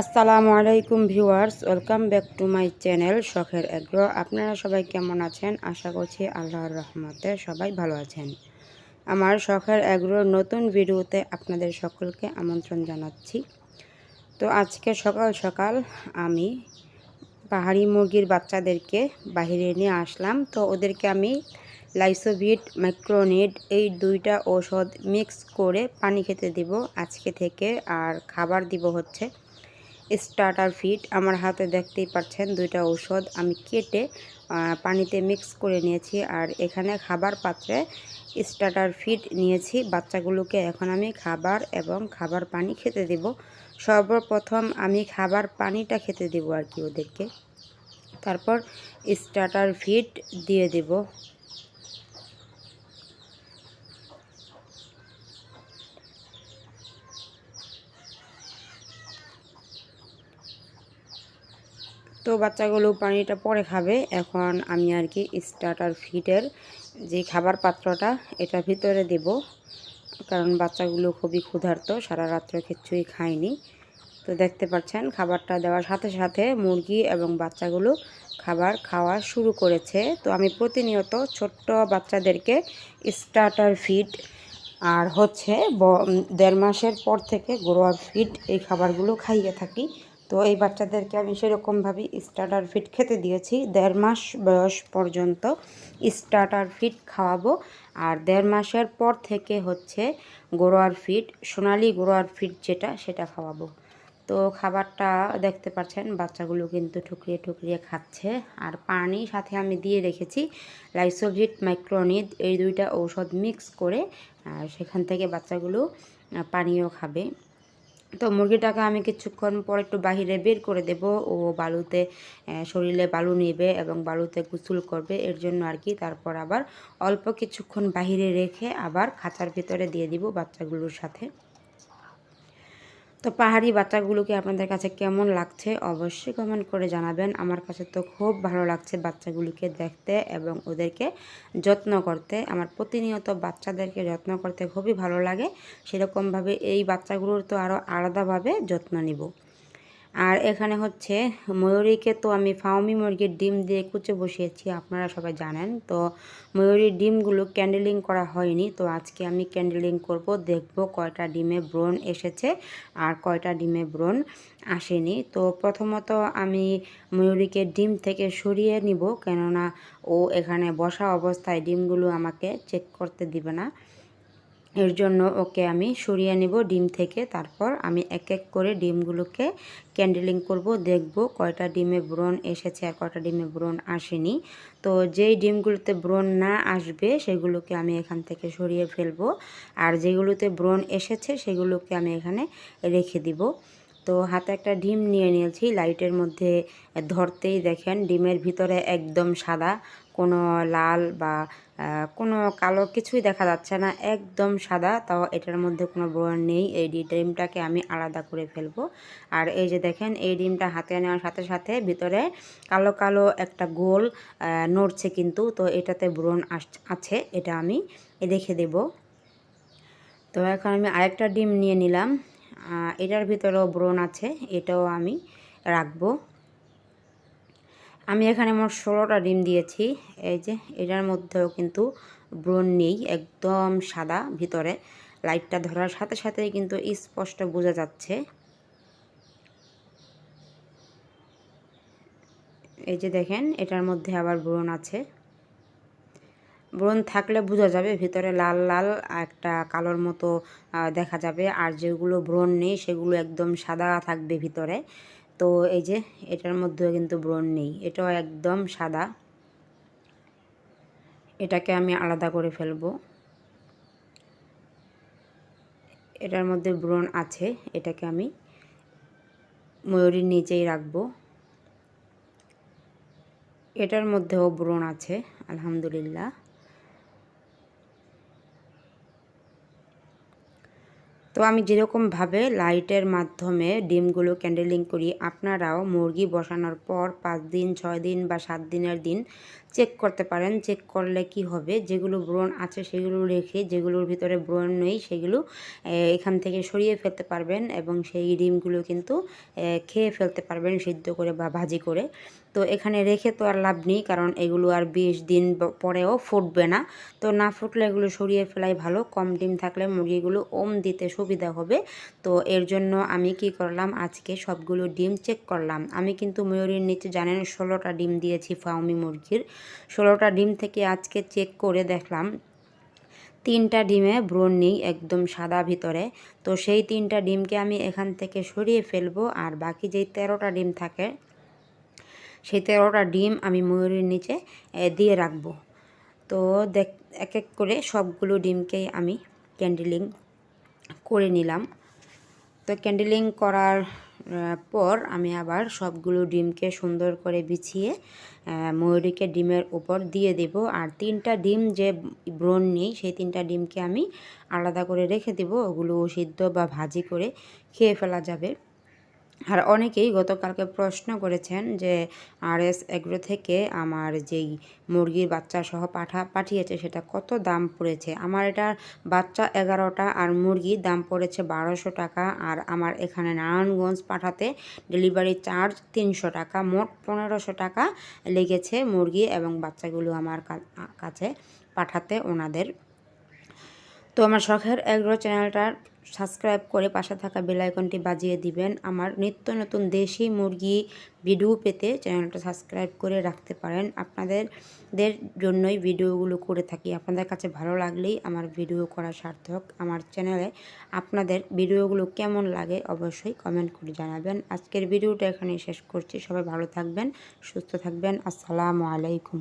আসসালামু আলাইকুম viewers, welcome back to my channel শখের এগ্রো। আপনারা সবাই কেমন আছেন? আশা করছি আল্লাহর রহমতে সবাই ভালো আছেন। আমার শখের এগ্রোর নতুন ভিডিওতে আপনাদের সকলকে আমন্ত্রণ জানাচ্ছি। তো আজকে সকাল সকাল আমি পাহাড়ি মুরগির বাচ্চাদেরকে বাহিরে নিয়ে আসলাম। তো ওদেরকে আমি লাইসোভিট মাইক্রোনিড এই দুইটা ঔষধ মিক্স করে পানি খেতে দিব আজকে থেকে। আর খাবার দিব হচ্ছে স্টার্টার ফিট আমার হাতে দেখতেই পাচ্ছেন দুইটা ঔষধ আমি কেটে পানিতে মিক্স করে নিয়েছি আর এখানে খাবার পাত্রে স্টার্টার ফিট নিয়েছি। বাচ্চাগুলোকে এখন আমি খাবার এবং খাবার পানি খেতে দেব। সর্বপ্রথম আমি খাবার পানিটা খেতে দেব আর কি ওদেরকে। তারপর স্টার্টার ফিট দিয়ে দেব। তো বাচ্চাগুলো পানিটা পরে খাবে। এখন আমি আর কি স্টার্টার ফিটের যে খাবার পাত্রটা, এটা ভিতরে দেব। কারণ বাচ্চাগুলো খুবই ক্ষুধার্ত, সারা রাত্রে কিছুই খায়নি। তো দেখতে পাচ্ছেন, খাবারটা দেওয়ার সাথে সাথে মুরগি এবং বাচ্চাগুলো খাবার খাওয়া শুরু করেছে। তো আমি প্রতিনিয়ত ছোট্ট বাচ্চাদেরকে স্টার্টার ফিড আর হচ্ছে দেড় মাসের পর থেকে গ্রোয়ার ফিড এই খাবারগুলো খাইয়ে থাকি। তো এই বাচ্চাদেরকে আমি সেরকমভাবেই স্টার্টার ফিট খেতে দিয়েছি। দেড় মাস বয়স পর্যন্ত স্টার্টার ফিট খাওয়াবো। আর দেড় মাসের পর থেকে হচ্ছে গোড়োয়ার ফিট সোনালি গোড়োয়ার ফিট যেটা, সেটা খাওয়াবো। তো খাবারটা দেখতে পাচ্ছেন, বাচ্চাগুলো কিন্তু ঠুকরিয়ে ঠুকরিয়ে খাচ্ছে। আর পানি সাথে আমি দিয়ে রেখেছি লাইসোভিট মাইক্রোনিদ এই দুইটা ঔষধ মিক্স করে আর সেখান থেকে বাচ্চাগুলো পানীয় খাবে। তো মুরগিটাকে আমি কিছুক্ষণ পর একটু বাহিরে বের করে দেব। ও বালুতে শরীরে বালু নেবে এবং বালুতে গোসল করবে, এর জন্য আর কি। তারপর আবার অল্প কিছুক্ষণ বাহিরে রেখে আবার খাঁচার ভিতরে দিয়ে দিব বাচ্চাগুলোর সাথে। তো পাহাড়ি বাচ্চাগুলোকে আপনাদের কাছে কেমন লাগছে অবশ্যই কমেন্ট করে জানাবেন। আমার কাছে তো খুব ভালো লাগছে বাচ্চাগুলোকে দেখতে এবং ওদেরকে যত্ন করতে। আমার প্রতিনিয়ত বাচ্চাদেরকে যত্ন করতে খুবই ভালো লাগে। সেরকমভাবে এই বাচ্চাগুলোর তো আরও আলাদাভাবে যত্ন নিব। আর এখানে হচ্ছে ময়ূরীকে তো আমি ফাউমি মুরগির ডিম দিয়ে কুচে বসিয়েছি, আপনারা সবাই জানেন। তো ময়ূরীর ডিমগুলো ক্যান্ডেলিং করা হয়নি, তো আজকে আমি ক্যান্ডেলিং করব, দেখব কয়টা ডিমে ব্রণ এসেছে আর কয়টা ডিমে ব্রণ আসেনি। তো প্রথমত আমি ময়ূরীকে ডিম থেকে সরিয়ে নিব, কেননা ও এখানে বসা অবস্থায় ডিমগুলো আমাকে চেক করতে দিবে না। এর জন্য ওকে আমি সরিয়ে নেব ডিম থেকে। তারপর আমি এক এক করে ডিমগুলোকে ক্যান্ডেলিং করব, দেখব কয়টা ডিমে ব্রণ এসেছে আর কয়টা ডিমে ব্রণ আসেনি। তো যেই ডিমগুলোতে ব্রণ না আসবে, সেগুলোকে আমি এখান থেকে সরিয়ে ফেলব আর যেগুলোতে ব্রণ এসেছে, সেগুলোকে আমি এখানে রেখে দিব। তো হাতে একটা ডিম নিয়ে নিয়েছি, লাইটের মধ্যে ধরতেই দেখেন ডিমের ভিতরে একদম সাদা, কোনো লাল বা কোনো কালো কিছুই দেখা যাচ্ছে না, একদম সাদা। তাও এটার মধ্যে কোনো ব্রণ নেই। এই ডিমটাকে আমি আলাদা করে ফেলব। আর এই যে দেখেন, এই ডিমটা হাতে নেওয়ার সাথে সাথে ভিতরে কালো কালো একটা গোল নড়ছে কিন্তু। তো এটাতে ব্রণ আছে, এটা আমি রেখে দেব। তো এখন আমি আরেকটা ডিম নিয়ে নিলাম। এটার ভিতরেও ব্রণ আছে, এটাও আমি রাখব। আমি এখানে মোট ষোলোটা ডিম দিয়েছি। এই যে, এটার মধ্যেও কিন্তু ব্রণ নেই, একদম সাদা ভিতরে। লাইটটা ধরার সাথে সাথেই কিন্তু স্পষ্ট বোঝা যাচ্ছে। এই যে দেখেন, এটার মধ্যে আবার ব্রণ আছে। ব্রণ থাকলে বোঝা যাবে, ভিতরে লাল লাল একটা কালোর মতো দেখা যাবে। আর যেগুলো ব্রণ নেই, সেগুলো একদম সাদা থাকবে ভিতরে। তো এই যে এটার মধ্যেও কিন্তু ব্রণ নেই। এটাও একদম সাদা। এটাকে আমি আলাদা করে ফেলব। এটার মধ্যে ব্রণ আছে, এটাকে আমি ময়ূরীর নিচেই রাখব। এটার মধ্যেও ব্রণ আছে, আলহামদুলিল্লাহ। তো আমি যেরকমভাবে লাইটের মাধ্যমে ডিমগুলো ক্যান্ডেলিং করি, আপনারাও মুরগি বসানোর পর পাঁচ দিন, ছয় দিন বা সাত দিনের দিন চেক করতে পারেন চেক করলে কি হবে? যেগুলো ব্রণ আছে সেগুলো রেখে, যেগুলোর ভিতরে ব্রণ নেই সেগুলো এখান থেকে সরিয়ে ফেলতে পারবেন এবং সেই ডিমগুলো কিন্তু খেয়ে ফেলতে পারবেন সিদ্ধ করে বা ভাজি করে। তো এখানে রেখে তো আর লাভ নেই, কারণ এগুলো আর বিশ দিন পরেও ফুটবে না। তো না ফুটলে এগুলো সরিয়ে ফেলাই ভালো, কম ডিম থাকলে মুরগিগুলো ওম দিতে সুবিধা হবে। তো এর জন্য আমি কি করলাম, আজকে সবগুলো ডিম চেক করলাম। আমি কিন্তু ময়ূরীর নিচে জানেন ষোলোটা ডিম দিয়েছি ফাউমি মুরগির। ষোলোটা ডিম থেকে আজকে চেক করে দেখলাম। তিনটা ডিমে ব্রণ নেই একদম সাদা ভিতরে। তো সেই তিনটা ডিমকে আমি এখান থেকে সরিয়ে ফেলব আর বাকি যেই তেরোটা ডিম থাকে, সেই তেরোটা ডিম আমি ময়ূরের নিচে দিয়ে রাখব। তো দেখ এক এক করে সবগুলো ডিমকেই আমি ক্যান্ডেলিং করে নিলাম। তো ক্যান্ডেলিং করার পর আমি আবার সবগুলো ডিমকে সুন্দর করে বিছিয়ে ময়ূরীকে ডিমের উপর দিয়ে দেব। আর তিনটা ডিম যে ব্রণ নেই, সেই তিনটা ডিমকে আমি আলাদা করে রেখে দেব। ওগুলো সিদ্ধ বা ভাজি করে খেয়ে ফেলা যাবে। আর অনেকেই গতকালকে প্রশ্ন করেছেন যে আর এস এগ্রো থেকে আমার যেই মুরগির বাচ্চা সহ পাঠা, পাঠিয়েছে, সেটা কত দাম পড়েছে? আমার এটার বাচ্চা এগারোটা আর মুরগির দাম পড়েছে বারোশো টাকা আর আমার এখানে নারায়ণগঞ্জ পাঠাতে ডেলিভারি চার্জ তিনশো টাকা। মোট পনেরোশো টাকা লেগেছে মুরগি এবং বাচ্চাগুলো আমার কাছে পাঠাতে ওনাদের তো আমার শখের এগ্রো চ্যানেলটার সাবস্ক্রাইব করে পাশে থাকা বেল আইকনটি বাজিয়ে দিবেন। আমার নিত্য নতুন দেশি মুরগি ভিডিও পেতে চ্যানেলটা সাবস্ক্রাইব করে রাখতে পারেন। আপনাদের দের জন্যই ভিডিওগুলো করে থাকি। আপনাদের কাছে ভালো লাগলেই আমার ভিডিও করা সার্থক। আমার চ্যানেলে আপনাদের ভিডিওগুলো কেমন লাগে অবশ্যই কমেন্ট করে জানাবেন। আজকের ভিডিওটা এখানেই শেষ করছি। সবাই ভালো থাকবেন, সুস্থ থাকবেন। আসসালামু আলাইকুম।